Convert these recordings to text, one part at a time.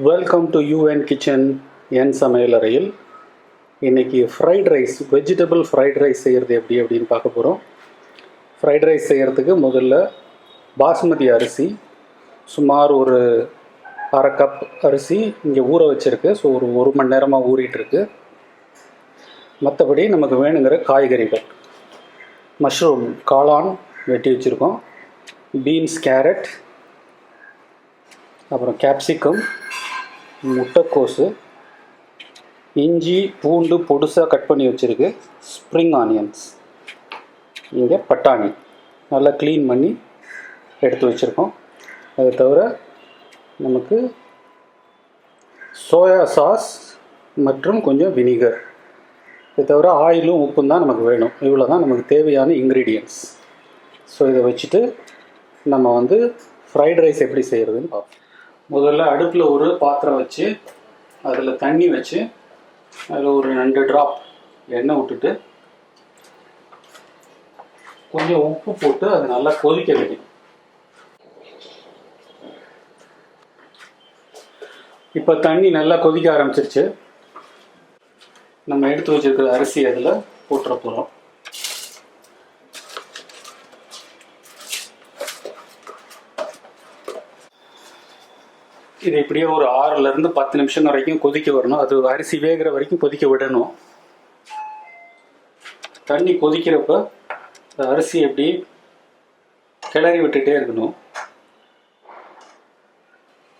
Welcome to UN kitchen என் சமையலறையில் இன்றைக்கி fried rice vegetable fried rice செய்கிறது எப்படி அப்படின்னு பார்க்க போகிறோம் ஃப்ரைட் ரைஸ் செய்கிறதுக்கு முதல்ல பாஸ்மதி அரிசி சுமார் ஒரு அரை கப் அரிசி இங்கே ஊற வச்சுருக்கு. ஸோ ஒரு ஒரு மணி நேரமாக ஊறிட்டுருக்கு. மற்றபடி நமக்கு வேணுங்கிற காய்கறிகள். மஷ்ரூம் காளான் வெட்டி வச்சுருக்கோம். பீன்ஸ் கேரட் அப்புறம் கேப்சிகம் முட்டைக்கோஸு இஞ்சி பூண்டு பொடுசாக கட் பண்ணி வச்சுருக்கு. ஸ்ப்ரிங் ஆனியன்ஸ் இங்கே பட்டாணி. நல்லா க்ளீன் பண்ணி எடுத்து வச்சுருக்கோம். அது தவிர நமக்கு சோயா சாஸ் மற்றும் கொஞ்சம் வினிகர் இது தவிர ஆயிலும் உப்பும் தான் நமக்கு வேணும். இவ்வளோ தான் நமக்கு தேவையான இன்க்ரீடியன்ட்ஸ் ஸோ இதை வச்சுட்டு நம்ம வந்து ஃப்ரைட் ரைஸ் எப்படி செய்கிறதுன்னு பார்ப்போம். முதல்ல அடுப்பில் ஒரு பாத்திரம் வச்சு அதில் தண்ணி வச்சு அதில் ஒரு ரெண்டு ட்ராப் எண்ணெய் விட்டுட்டு கொஞ்சம் உப்பு போட்டு அது நல்லா கொதிக்க வைக்கணும். இப்போ தண்ணி நல்லா கொதிக்க ஆரம்பிச்சிருச்சு. நம்ம எடுத்து வச்சிருக்கிற அரிசி அதில் போட்டுற போகிறோம் இது இப்படியே ஒரு ஆறுல இருந்து பத்து நிமிஷம் வரைக்கும் கொதிக்க வரணும் அது அரிசி வேகிற வரைக்கும் கொதிக்க விடணும். தண்ணி கொதிக்கிறப்ப அரிசி எப்படி கிளறி விட்டுட்டே இருக்கணும்.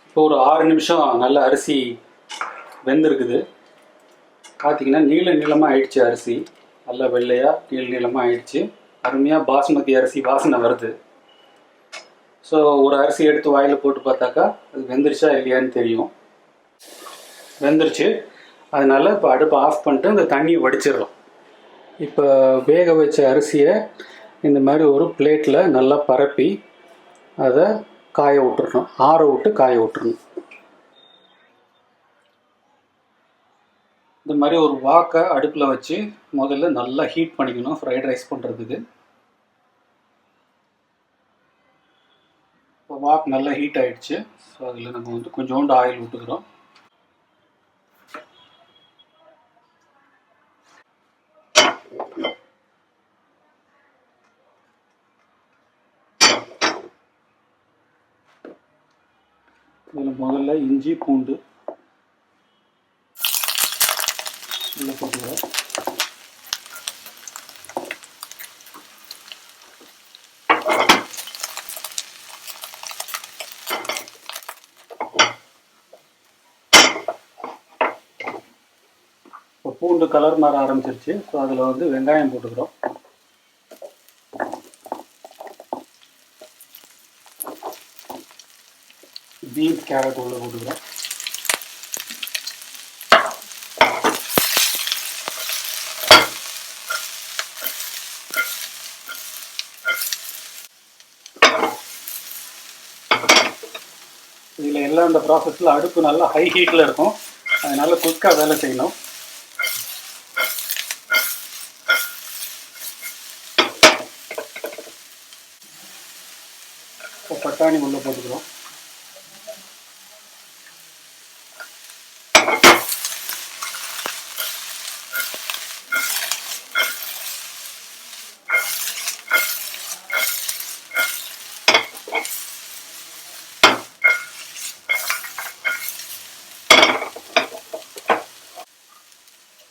இப்போ ஒரு ஆறு நிமிஷம் நல்ல அரிசி வெந்திருக்குது. பார்த்தீங்கன்னா நீள நீளமாக ஆயிடுச்சு அரிசி. நல்லா வெள்ளையாக நீள நீளமாக ஆயிடுச்சு. அருமையாக பாஸ்மதி அரிசி வாசனை வருது. ஸோ ஒரு அரிசி எடுத்து வாயில் போட்டு பார்த்தாக்கா அது வெந்துருச்சா இல்லையான்னு தெரியும். வெந்துருச்சு. அதனால் இப்போ அடுப்பை ஆஃப் பண்ணிட்டு அந்த தண்ணியை வடிச்சிடுறோம் இப்போ வேக வச்ச அரிசியை இந்த மாதிரி ஒரு பிளேட்டில் நல்லா பரப்பி அதை காய விட்டுறணும். ஆற விட்டு காய விட்டுறணும். இந்த மாதிரி ஒரு வாக்கை அடுப்பில் வச்சு முதல்ல நல்லா ஹீட் பண்ணிக்கணும். ஃப்ரைட் ரைஸ் பண்ணுறதுக்கு வாக் நல்லா ஹீட் ஆயிடுச்சு. ஸோ அதில் நம்ம வந்து கொஞ்சோண்டு ஆயில் விட்டுக்கிறோம் இதில் முதல்ல இஞ்சி பூண்டு இதில் போட்டுக்கிறோம் இப்போ பூண்டு கலர் மாற ஆரம்பிச்சிருச்சு. ஸோ அதில் வந்து வெங்காயம் போட்டுக்கிறோம். பீன்ஸ் கேரட் உள்ள போட்டுக்கிறோம். இதில் எல்லாம் இந்த ப்ராசஸில் அடுப்பு நல்லா ஹை ஹீட்டில் இருக்கும். அதனால் குயிக்காக வேலை செய்யணும் இப்போ பட்டாணி உள்ள போட்டுக்கிறோம்.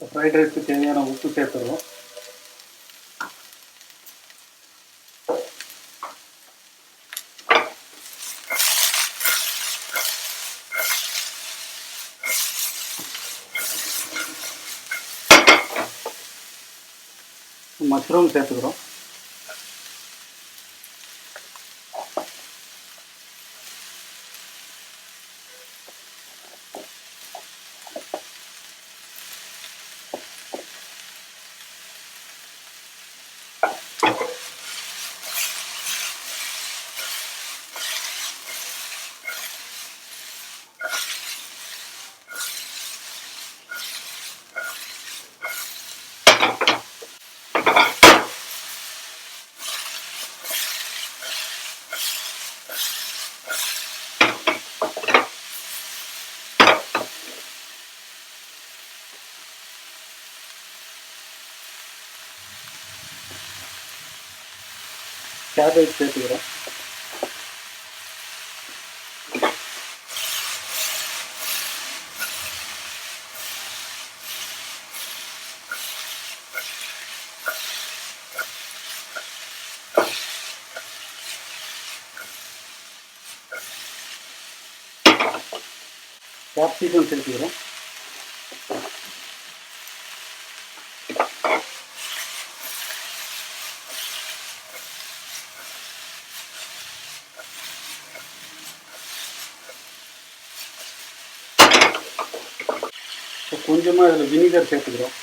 ஃப்ரைட் ரைஸ்க்கு தேவையான உப்பு சேர்த்துருவோம் மஷ்ரூம் சேர்த்துக்கிறோம். கேபேஜ் சேர்த்துக்கிறோம் கேப்சிகம் சேர்த்துக்கிறோம் கொஞ்சமாக இதில் வினிகர் சேர்த்துக்கிறோம்.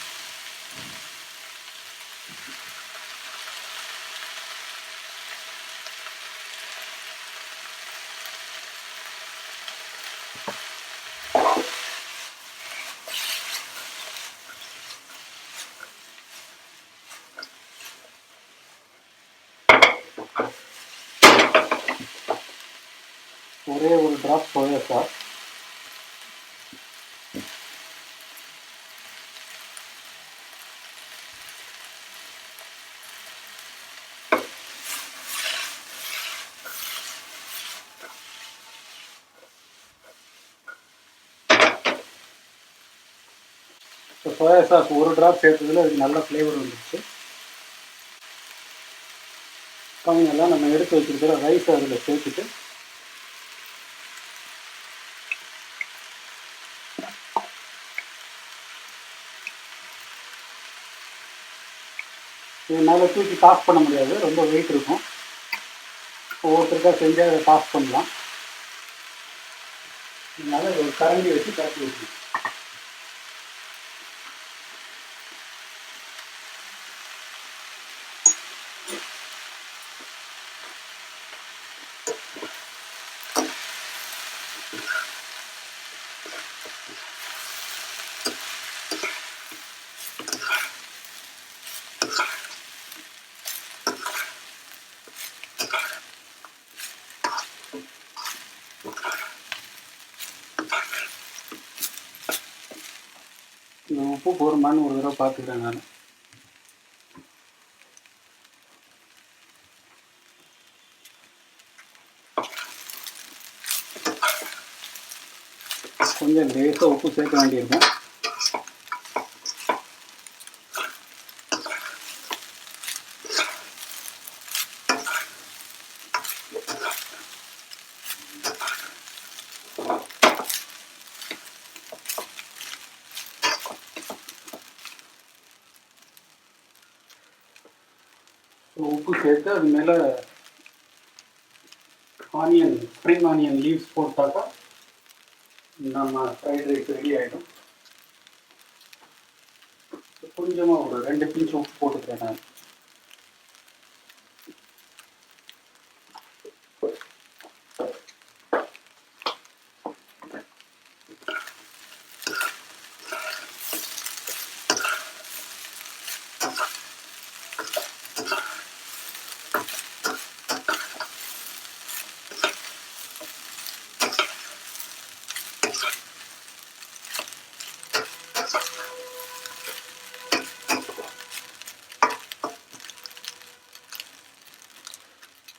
ஒரே ஒரு drop soya sauce. Soya sauce ஒரு ட்ராப் சேர்த்ததில் அதுக்கு நல்ல ஃப்ளேவர் வந்துடுச்சு ஃபைனலாக நம்ம எடுத்து வச்சுருக்கிற ரைஸ் அதில் சேர்த்துட்டு இது மேலே தூக்கி டாஸ் பண்ண முடியாது ரொம்ப வெயிட் இருக்கும். ஒவ்வொருத்தருக்காக செஞ்சு அதை டாஸ் பண்ணலாம். அதனால ஒரு கரண்டி வச்சு கரட்டி வச்சுக்கணும் இந்த உப்பு போருமான்னு ஒரு தடவை பார்த்துக்கிறேன் நான். கொஞ்சம் லேசாக உப்பு சேர்க்க வேண்டியிருக்கும். உப்பு சேர்த்து அது மேலே ஆனியன் ஸ்ப்ரிங் ஆனியன் லீவ்ஸ் போட்டாக்கா நம்ம ஃப்ரைட் ரைஸ் ரெடி ஆகிடும் கொஞ்சமாக ஒரு ரெண்டு பிஞ்ச் உப்பு போட்டுக்கிறேன் நான்.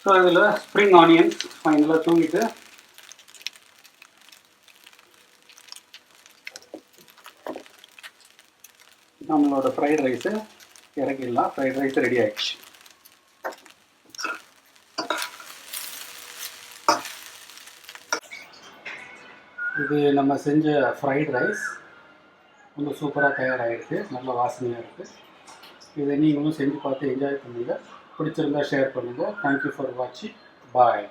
ஸோ இதில் ஸ்ப்ரிங் ஆனியன்ஸ் ஃபைனலாக தூங்கிட்டு நம்மளோட ஃப்ரைட் ரைஸு இறக்கிடலாம். ஃப்ரைட் ரைஸ் ரெடி ஆயிடுச்சு. இது நம்ம செஞ்ச ஃப்ரைட் ரைஸ் ரொம்ப சூப்பராக தயாராகிருக்கு நல்ல வாசனையாக இருக்குது இதை நீங்களும் செஞ்சு பார்த்து என்ஜாய் பண்ணுங்கள் பிடிச்சிருந்தா ஷேர் பண்ணுங்கள் தேங்க்யூ ஃபார் வாட்சிங் பாய்